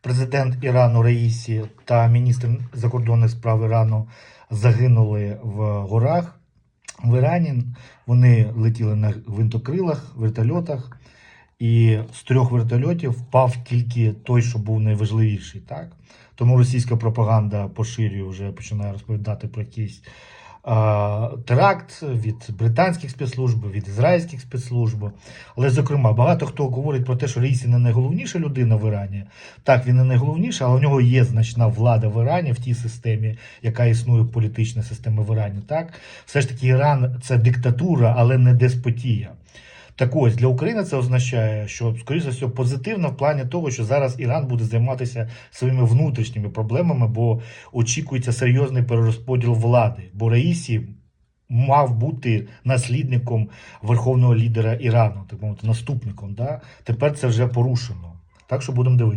Президент Ірану Раїсі та міністр закордонних справ Ірану загинули в горах в Ірані. Вони летіли на гвинтокрилах, вертольотах. І з трьох вертольотів впав тільки той, що був найважливіший. Так? Тому російська пропаганда поширює вже починає розповідати про якийсь а, теракт від британських спецслужб, від ізраїльських спецслужб. Але, зокрема, багато хто говорить про те, що Рейсі не найголовніша людина в Ірані. Так, він не найголовніша, але в нього є значна влада в Ірані в тій системі, яка існує політична система в Ірані. Так, все ж таки, Іран це диктатура, але не деспотія. Так ось для України це означає, що скоріше за все позитивно в плані того, що зараз Іран буде займатися своїми внутрішніми проблемами, бо очікується серйозний перерозподіл влади. Бо Раїсі мав бути наслідником верховного лідера Ірану, так мовити, наступником. Да? Тепер це вже порушено. Так що будемо дивитися.